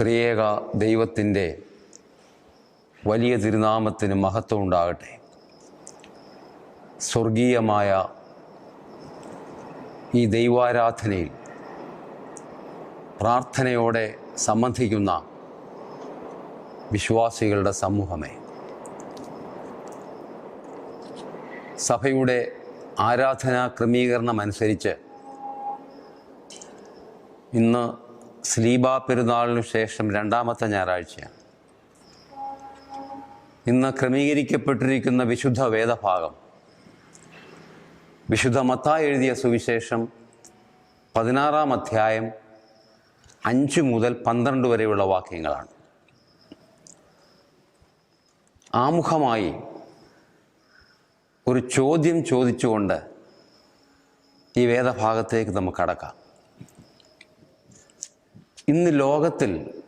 ത്രിയേക ദൈവത്തിന്റെ വലിയ തിരുനാമത്തിന് മഹത്വം ഉണ്ടാകട്ടെ. സ്വർഗീയമായ ഈ ദൈവാരാധനയിൽ പ്രാർത്ഥനയോടെ സംബന്ധിക്കുന്ന വിശ്വാസികളുടെ സമൂഹമേ സഭയുടെ ആരാധനാ ക്രമീകരണമനുസരിച്ച് ഇന്ന് സ്ലീബ പെരുന്നാളിനു ശേഷം രണ്ടാമത്തെ ഞായറാഴ്ചയാണ്. ഇന്ന് ക്രമീകരിക്കപ്പെട്ടിരിക്കുന്ന വിശുദ്ധ വേദഭാഗം. വിശുദ്ധ മത്തായി എഴുതിയ സുവിശേഷം പതിനാറാം അധ്യായം അഞ്ച് മുതൽ പന്ത്രണ്ട് വരെയുള്ള വാക്യങ്ങളാണ്. ആമുഖമായി ഒരു ചോദ്യം ചോദിച്ചുകൊണ്ട് ഈ വേദഭാഗത്തേക്ക് നമുക്ക് കടക്കാം. ഇന്ന് ലോകത്തിൽ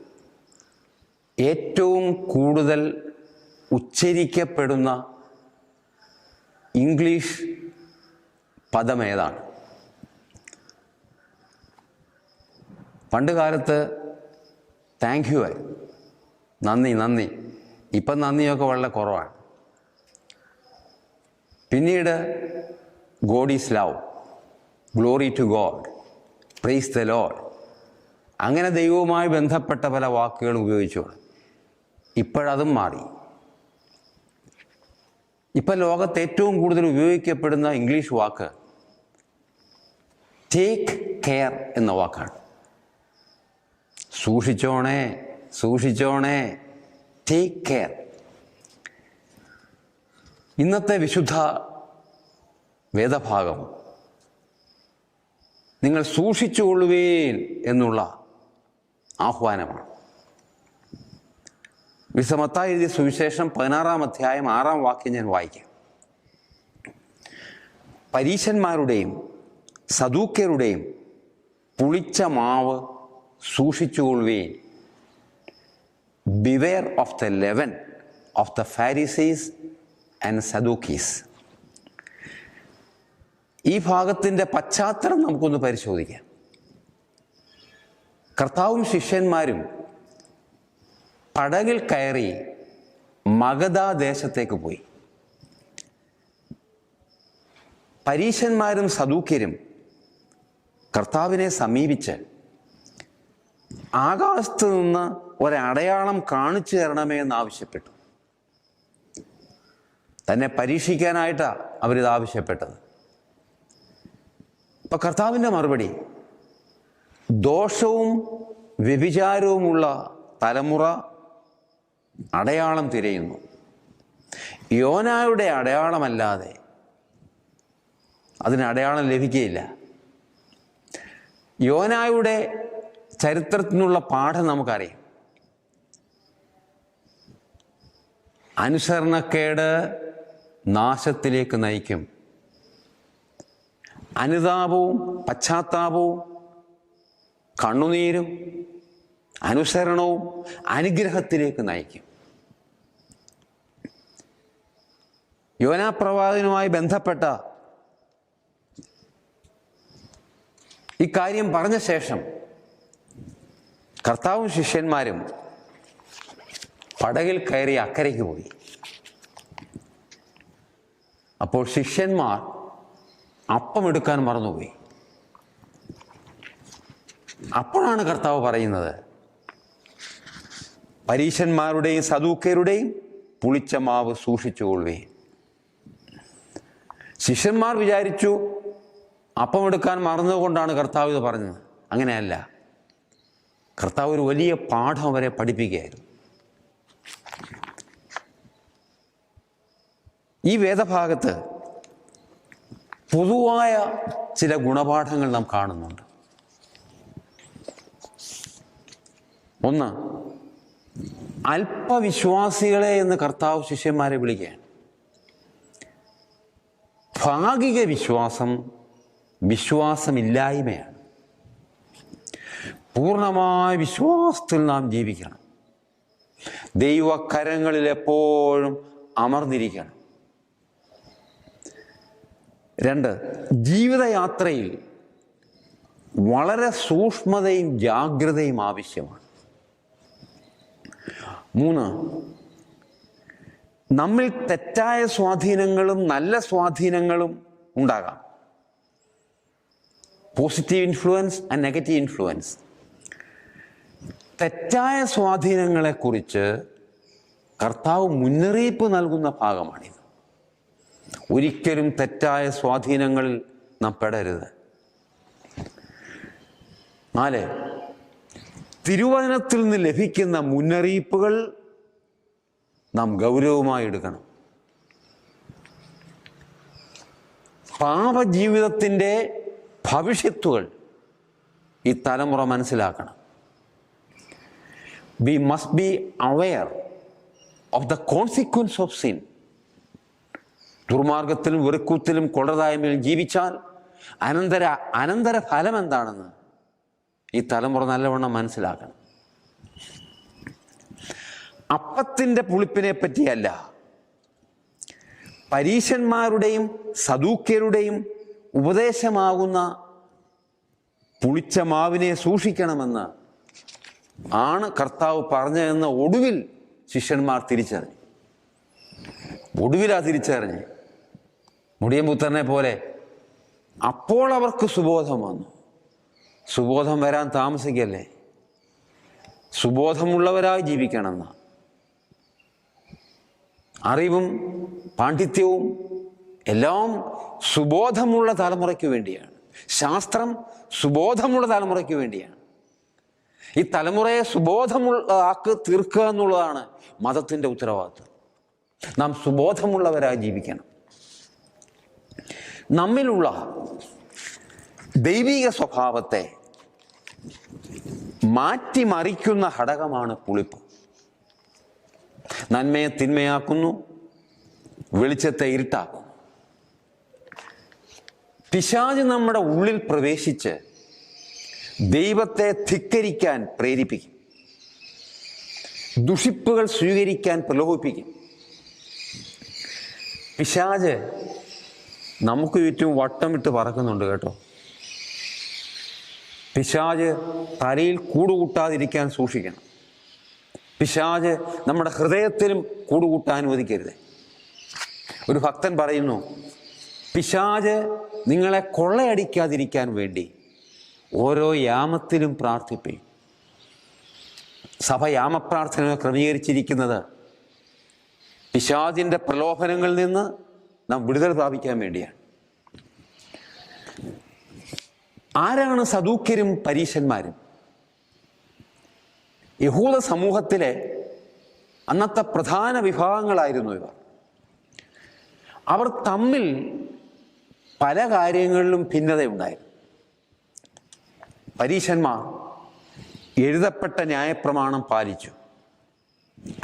ഏറ്റവും കൂടുതൽ ഉച്ചരിക്കപ്പെടുന്ന ഇംഗ്ലീഷ് പദം ഏതാണ്? പണ്ട് കാലത്ത് താങ്ക് യു ആയി നന്ദി നന്ദി. ഇപ്പം നന്ദിയൊക്കെ വളരെ കുറവാണ്. പിന്നീട് God is love glory to God praise the Lord അങ്ങനെ ദൈവവുമായി ബന്ധപ്പെട്ട പല വാക്കുകളും ഉപയോഗിച്ചോളൂ ഇപ്പോഴതും മാറി. ഇപ്പം ലോകത്ത് ഏറ്റവും കൂടുതൽ ഉപയോഗിക്കപ്പെടുന്ന ഇംഗ്ലീഷ് വാക്ക് ടേക്ക് കെയർ എന്ന വാക്കാണ്. സൂക്ഷിച്ചോണേ സൂക്ഷിച്ചോണേ ടേക്ക് കെയർ ഇന്നത്തെ വിശുദ്ധ വേദഭാഗം നിങ്ങൾ സൂക്ഷിച്ചുകൊള്ളുവേൻ എന്നുള്ള ആഹ്വാനമാണ്. വിസമത്ത എഴുതിയ സുവിശേഷം പതിനാറാം അധ്യായം ആറാം വാക്യം ഞാൻ വായിക്കാം. പരീശന്മാരുടെയും സദൂക്യരുടെയും പുളിച്ച മാവ് സൂക്ഷിച്ചുകൊള്ളുകയും beware of the leaven of the Pharisees and Sadducees ഈ ഭാഗത്തിന്റെ പശ്ചാത്തലം നമുക്കൊന്ന് പരിശോധിക്കാം. കർത്താവും ശിഷ്യന്മാരും പടകിൽ കയറി മഗധ ദേശത്തേക്ക് പോയി. പരീശന്മാരും സദൂക്യരും കർത്താവിനെ സമീപിച്ച് ആകാശത്ത് നിന്ന് ഒരടയാളം കാണിച്ചു തരണമേ എന്ന് ആവശ്യപ്പെട്ടു. തന്നെ പരീക്ഷിക്കാനായിട്ടാണ് അവരിത് ആവശ്യപ്പെട്ടത്. ഇപ്പം കർത്താവിന്റെ മറുപടി ദോഷവും വ്യഭിചാരവുമുള്ള തലമുറ അടയാളം തിരയുന്നു. യോനായുടെ അടയാളമല്ലാതെ അതിന് അടയാളം ലഭിക്കുകയില്ല. യോനായുടെ ചരിത്രത്തിനുള്ള പാഠം നമുക്കറിയാം. അനുസരണക്കേട് നാശത്തിലേക്ക് നയിക്കും. അനുതാപവും പശ്ചാത്താപവും കണ്ണുനീരും അനുസരണവും അനുഗ്രഹത്തിലേക്ക് നയിക്കും. യോനാപ്രവാചകനുമായി ബന്ധപ്പെട്ട ഇക്കാര്യം പറഞ്ഞ ശേഷം കർത്താവും ശിഷ്യന്മാരും പടകിൽ കയറി അക്കരയ്ക്ക് പോയി. അപ്പോൾ ശിഷ്യന്മാർ അപ്പം എടുക്കാൻ മറന്നുപോയി. അപ്പോഴാണ് കർത്താവ് പറയുന്നത്. പരീശന്മാരുടെയും സദൂക്കരുടെയും പുളിച്ച മാവ് സൂക്ഷിച്ചുകൊള്ളുവേ ശിഷ്യന്മാർ വിചാരിച്ചു അപ്പം എടുക്കാൻ മറന്നുകൊണ്ടാണ് കർത്താവ് ഇത് പറഞ്ഞത്. അങ്ങനെയല്ല. കർത്താവ് ഒരു വലിയ പാഠം അവരെ പഠിപ്പിക്കുകയായിരുന്നു. ഈ വേദഭാഗത്ത് പൊതുവായ ചില ഗുണപാഠങ്ങൾ നാം കാണുന്നുണ്ട്. ഒന്ന് അല്പവിശ്വാസികളെ എന്ന് കർത്താവ് ശിഷ്യന്മാരെ വിളിക്കുകയാണ്. ഭാഗിക വിശ്വാസം വിശ്വാസമില്ലായ്മയാണ്. പൂർണമായ വിശ്വാസത്തിൽ നാം ജീവിക്കണം. ദൈവകരങ്ങളിൽ എപ്പോഴും അമർന്നിരിക്കണം. രണ്ട് ജീവിതയാത്രയിൽ വളരെ സൂക്ഷ്മതയും ജാഗ്രതയും ആവശ്യമാണ്. മൂന്ന്. നമ്മിൽ തെറ്റായ സ്വാധീനങ്ങളും നല്ല സ്വാധീനങ്ങളും ഉണ്ടാകാം. Positive influence and negative influence തെറ്റായ സ്വാധീനങ്ങളെക്കുറിച്ച് കർത്താവ് മുന്നറിയിപ്പ് നൽകുന്ന ഭാഗമാണിത്. ഒരിക്കലും തെറ്റായ സ്വാധീനങ്ങളിൽ നാം പെടരുത്. നാല് തിരുവചനത്തിൽ നിന്ന് ലഭിക്കുന്ന മുന്നറിയിപ്പുകൾ നാം ഗൗരവമായി എടുക്കണം. പാപജീവിതത്തിന്റെ ഭവിഷ്യത്തുകൾ ഈ തലമുറ മനസ്സിലാക്കണം. We must be aware of the consequence of sin ദുർമാർഗത്തിലും വെറുക്കൂത്തിലും കൊള്ളതായ്മയിലും ജീവിച്ചാൽ അനന്തര അനന്തര ഫലം എന്താണെന്ന് ഈ തലമുറ നല്ലവണ്ണം മനസ്സിലാക്കണം. അപ്പത്തിന്റെ പുളിപ്പിനെ പറ്റിയല്ല. പരീശന്മാരുടെയും സദൂക്യരുടെയും ഉപദേശമാകുന്ന പുളിച്ച മാവിനെ സൂക്ഷിക്കണമെന്ന് ആണ് കർത്താവ് പറഞ്ഞതെന്ന് ഒടുവിൽ ശിഷ്യന്മാർ തിരിച്ചറിഞ്ഞു. ഒടുവിലാ തിരിച്ചറിഞ്ഞ്. മുടിയമ്പുത്തനെ പോലെ അപ്പോൾ അവർക്ക് സുബോധം വന്നു. സുബോധം വരാൻ താമസിക്കല്ലേ? സുബോധമുള്ളവരായി ജീവിക്കണമെന്ന. അറിവും പാണ്ഡിത്യവും എല്ലാം സുബോധമുള്ള തലമുറയ്ക്ക് വേണ്ടിയാണ്. ശാസ്ത്രം സുബോധമുള്ള തലമുറയ്ക്ക് വേണ്ടിയാണ്. ഈ തലമുറയെ സുബോധമുള്ള ആക്ക് തീർക്കുക എന്നുള്ളതാണ് മതത്തിന്റെ ഉത്തരവാദിത്വം. നാം സുബോധമുള്ളവരായി ജീവിക്കണം. നമ്മിലുള്ള ദൈവിക സ്വഭാവത്തെ മാറ്റിമറിക്കുന്ന ഘടകമാണ് പുളിപ്പ്. നന്മയെ തിന്മയാക്കുന്നു വെളിച്ചത്തെ ഇരുട്ടാക്കുന്നു. പിശാജ് നമ്മുടെ ഉള്ളിൽ പ്രവേശിച്ച് ദൈവത്തെ ധിക്കരിക്കാൻ പ്രേരിപ്പിക്കും. ദുഷിപ്പുകൾ സ്വീകരിക്കാൻ പ്രലോഭിപ്പിക്കും. പിശാജ് നമുക്ക് ചുറ്റും വട്ടമിട്ട് പറക്കുന്നുണ്ട് കേട്ടോ. പിശാജ് തലയിൽ കൂടുകൂട്ടാതിരിക്കാൻ സൂക്ഷിക്കണം. പിശാജ് നമ്മുടെ ഹൃദയത്തിലും കൂടുകൂട്ടാൻ അനുവദിക്കരുത്. ഒരു ഭക്തൻ പറയുന്നു പിശാജ് നിങ്ങളെ കൊള്ളയടിക്കാതിരിക്കാൻ വേണ്ടി ഓരോ യാമത്തിലും പ്രാർത്ഥിപ്പേ സഭ യാമപ്രാർത്ഥന ക്രമീകരിച്ചിരിക്കുന്നത് പിശാജിന്റെ പ്രലോഭനങ്ങളിൽ നിന്ന് നാം വിടുതൽ പ്രാപിക്കാൻ വേണ്ടിയാണ്. ആരാണ് സദൂക്യരും പരീശന്മാരും? യഹൂദ സമൂഹത്തിലെ അന്നത്തെ പ്രധാന വിഭാഗങ്ങളായിരുന്നു ഇവർ. അവർ തമ്മിൽ പല കാര്യങ്ങളിലും ഭിന്നതയുണ്ടായിരുന്നു പരീശന്മാർ എഴുതപ്പെട്ട ന്യായപ്രമാണം പാലിച്ചു.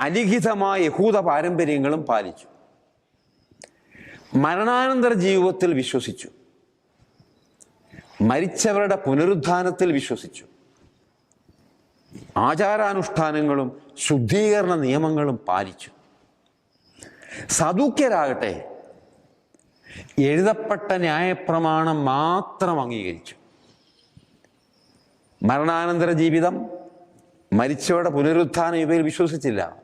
അലിഖിതമായ യഹൂദ പാരമ്പര്യങ്ങളും പാലിച്ചു. മരണാനന്തര ജീവിതത്തിൽ വിശ്വസിച്ചു. മരിച്ചവരുടെ പുനരുദ്ധാനത്തിൽ വിശ്വസിച്ചു. ആചാരാനുഷ്ഠാനങ്ങളും ശുദ്ധീകരണ നിയമങ്ങളും പാലിച്ചു. സദൂക്യരാകട്ടെ എഴുതപ്പെട്ട ന്യായപ്രമാണം മാത്രം അംഗീകരിച്ചു. മരണാനന്തര ജീവിതം മരിച്ചവരുടെ പുനരുത്ഥാനം ഇവയിൽ വിശ്വസിച്ചില്ല.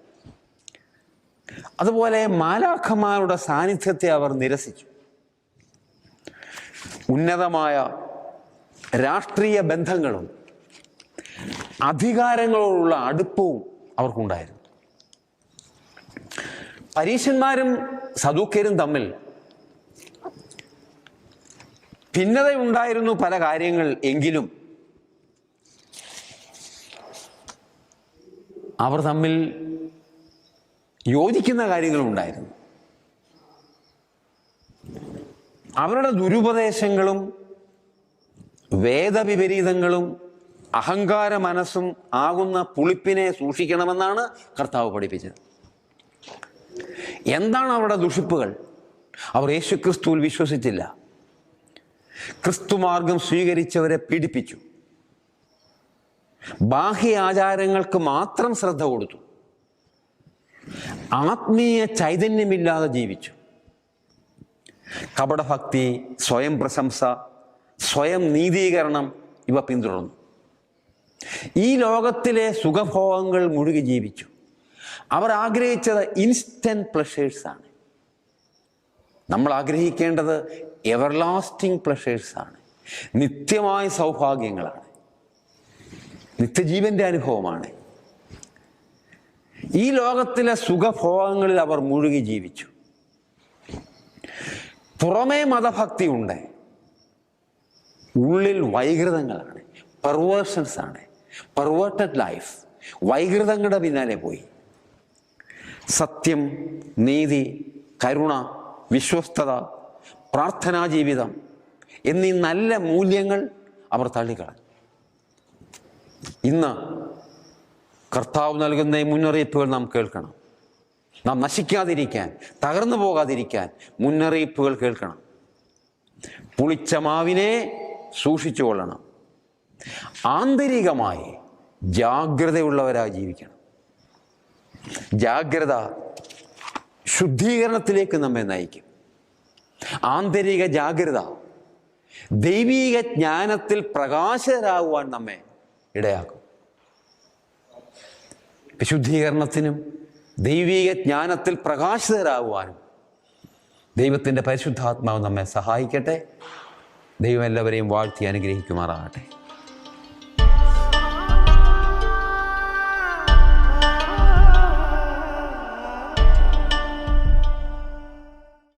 അതുപോലെ മാലാഖമാരുടെ സാന്നിധ്യത്തെ അവർ നിരസിച്ചു. ഉന്നതമായ രാഷ്ട്രീയ ബന്ധങ്ങളും അധികാരങ്ങളോടുള്ള അടുപ്പവും അവർക്കുണ്ടായിരുന്നു. പരീശന്മാരും സദൂക്കരും തമ്മിൽ ഭിന്നതയുണ്ടായിരുന്നു പല കാര്യങ്ങൾ എങ്കിലും അവർ തമ്മിൽ യോജിക്കുന്ന കാര്യങ്ങളും ഉണ്ടായിരുന്നു അവരുടെ ദുരുപദേശങ്ങളും വേദവിപരീതങ്ങളും അഹങ്കാര മനസ്സും ആകുന്ന പുളിപ്പിനെ സൂക്ഷിക്കണമെന്നാണ് കർത്താവ് പഠിപ്പിച്ചത്. എന്താണ് അവരുടെ ദുഷിപ്പുകൾ? അവർ യേശുക്രിസ്തുവിൽ വിശ്വസിച്ചില്ല. ക്രിസ്തുമാർഗം സ്വീകരിച്ചവരെ പീഡിപ്പിച്ചു. ബാഹ്യ ആചാരങ്ങൾക്ക് മാത്രം ശ്രദ്ധ കൊടുത്തു. ആത്മീയ ചൈതന്യമില്ലാതെ ജീവിച്ചു. കപടഭക്തി സ്വയം പ്രശംസ സ്വയം നീതീകരണം ഇവ പിന്തുടർന്നു. ഈ ലോകത്തിലെ സുഖഭോഗങ്ങൾ മുഴുകി ജീവിച്ചു. അവർ ആഗ്രഹിച്ചത് ഇൻസ്റ്റന്റ് പ്ലഷേഴ്സാണ് നമ്മൾ ആഗ്രഹിക്കേണ്ടത് എവർലാസ്റ്റിംഗ് പ്ലഷേഴ്സാണ് നിത്യമായ സൗഭാഗ്യങ്ങളാണ്. നിത്യജീവന്റെ അനുഭവമാണ്. ഈ ലോകത്തിലെ സുഖഭോഗങ്ങളിൽ അവർ മുഴുകി ജീവിച്ചു. പുറമേ മതഭക്തി ഉണ്ട്. ഉള്ളിൽ വൈകൃതങ്ങളാണ്. പെർവേർഷൻസ് ആണ്. പെർവേർട്ടഡ് ലൈഫ് വൈകൃതങ്ങളുടെ പിന്നാലെ പോയി. സത്യം നീതി കരുണ വിശ്വസ്തത പ്രാർത്ഥനാ ജീവിതം എന്നീ നല്ല മൂല്യങ്ങൾ അവർ തള്ളിക്കളഞ്ഞു. ഇന്ന് കർത്താവ് നൽകുന്ന മുന്നറിയിപ്പുകൾ നാം കേൾക്കണം. നാം നശിക്കാതിരിക്കാൻ തകർന്നു പോകാതിരിക്കാൻ മുന്നറിയിപ്പുകൾ കേൾക്കണം. പുളിച്ച മാവിനെ സൂക്ഷിച്ചു കൊള്ളണം ആന്തരികമായി ജാഗ്രതയുള്ളവരായി ജീവിക്കണം. ജാഗ്രത ശുദ്ധീകരണത്തിലേക്ക് നമ്മെ നയിക്കും. ആന്തരിക ജാഗ്രത ദൈവീക ജ്ഞാനത്തിൽ പ്രകാശരാകുവാൻ നമ്മെ ഇടയാക്കും. വിശുദ്ധീകരണത്തിനും ദൈവീക ജ്ഞാനത്തിൽ പ്രകാശിതരാകുവാനും ദൈവത്തിന്റെ പരിശുദ്ധാത്മാവ് നമ്മെ സഹായിക്കട്ടെ. ദൈവം എല്ലാവരെയും വാഴ്ത്തി അനുഗ്രഹിക്കുമാറാകട്ടെ.